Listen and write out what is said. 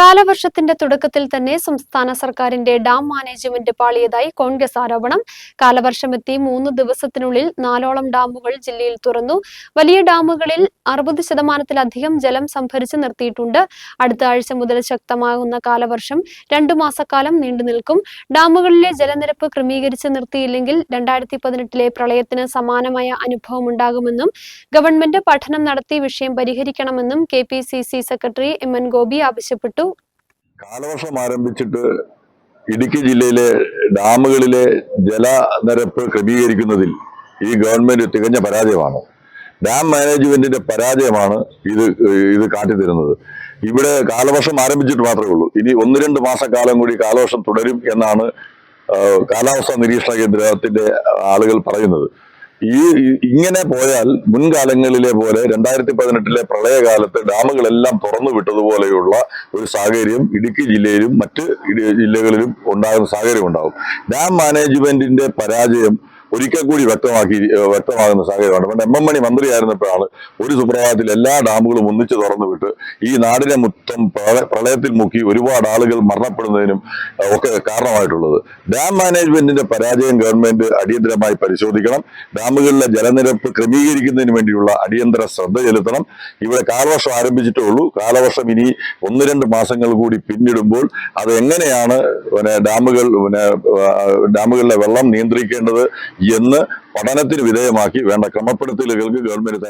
കാലവർഷത്തിന്റെ തുടക്കത്തിൽ തന്നെ സംസ്ഥാന സർക്കാരിന്റെ ഡാം മാനേജ്മെന്റ് പാളിയതായി കോൺഗ്രസ് ആരോപണം. കാലവർഷമെത്തി മൂന്ന് ദിവസത്തിനുള്ളിൽ നാലോളം ഡാമുകൾ ജില്ലയിൽ തുറന്നു. വലിയ ഡാമുകളിൽ അറുപത് ശതമാനത്തിലധികം ജലം സംഭരിച്ചു നിർത്തിയിട്ടുണ്ട്. അടുത്ത ആഴ്ച മുതൽ ശക്തമാകുന്ന കാലവർഷം രണ്ടു മാസക്കാലം നീണ്ടു നിൽക്കും. ഡാമുകളിലെ ജലനിരപ്പ് ക്രമീകരിച്ച് നിർത്തിയില്ലെങ്കിൽ രണ്ടായിരത്തി പതിനെട്ടിലെ പ്രളയത്തിന് സമാനമായ അനുഭവം ഉണ്ടാകുമെന്നും ഗവൺമെന്റ് പഠനം നടത്തി വിഷയം പരിഹരിക്കണമെന്നും K P C C secretary M N Gopi ആവശ്യപ്പെട്ടു. കാലവർഷം ആരംഭിച്ചിട്ട് ഇടുക്കി ജില്ലയിലെ ഡാമുകളിലെ ജലനിരപ്പ് ക്രമീകരിക്കുന്നതിൽ ഈ ഗവൺമെന്റ് തികഞ്ഞ പരാജയമാണ്. ഡാം മാനേജ്മെന്റിന്റെ പരാജയമാണ് ഇത് ഇത് കാട്ടിത്തരുന്നത്. ഇവിടെ കാലവർഷം ആരംഭിച്ചിട്ട് മാത്രമേ ഉള്ളൂ. ഇനി ഒന്ന് രണ്ട് മാസക്കാലം കൂടി കാലവർഷം തുടരും എന്നാണ് കാലാവസ്ഥാ നിരീക്ഷണ കേന്ദ്രത്തിന്റെ ആളുകൾ പറയുന്നത്. ഈ- ഇങ്ങനെ പോയാൽ മുൻകാലങ്ങളിലെ പോലെ രണ്ടായിരത്തി പതിനെട്ടിലെ പ്രളയകാലത്ത് ഡാമുകളെല്ലാം തുറന്നു വിട്ടതുപോലെയുള്ള ഒരു സാഹചര്യം ഇടുക്കി ജില്ലയിലും മറ്റ് ജില്ലകളിലും ഉണ്ടാകുന്ന സാഹചര്യം ഉണ്ടാകും. ഡാം മാനേജ്മെന്റിന്റെ പരാജയം ഒരിക്കൽ കൂടി വ്യക്തമാക്കി വ്യക്തമാകുന്ന സാഹചര്യമാണ്. പണ്ട് എം എം മണി മന്ത്രിയായിരുന്നപ്പോഴാണ് ഒരു സുപ്രഭാതത്തിൽ എല്ലാ ഡാമുകളും ഒന്നിച്ച് തുറന്നുവിട്ട് ഈ നാടിനെ മൊത്തം പ്രളയത്തിൽ മുക്കി ഒരുപാട് ആളുകൾ മരണപ്പെടുന്നതിനും ഒക്കെ കാരണമായിട്ടുള്ളത്. ഡാം മാനേജ്മെന്റിന്റെ പരാജയം ഗവൺമെന്റ് അടിയന്തരമായി പരിശോധിക്കണം. ഡാമുകളിലെ ജലനിരപ്പ് ക്രമീകരിക്കുന്നതിന് വേണ്ടിയുള്ള അടിയന്തര ശ്രദ്ധ ചെലുത്തണം. ഇവിടെ കാലവർഷം ആരംഭിച്ചിട്ടേ ഉള്ളൂ. കാലവർഷം ഇനി ഒന്ന് രണ്ട് മാസങ്ങൾ കൂടി പിന്നിടുമ്പോൾ അത് എങ്ങനെയാണ് പിന്നെ ഡാമുകൾ പിന്നെ ഡാമുകളിലെ വെള്ളം നിയന്ത്രിക്കേണ്ടത് എന്ന് പഠനത്തിന് വിധേയമാക്കി വേണ്ട ക്രമപ്പെടുത്തലുകൾക്ക് ഗവൺമെന്റ്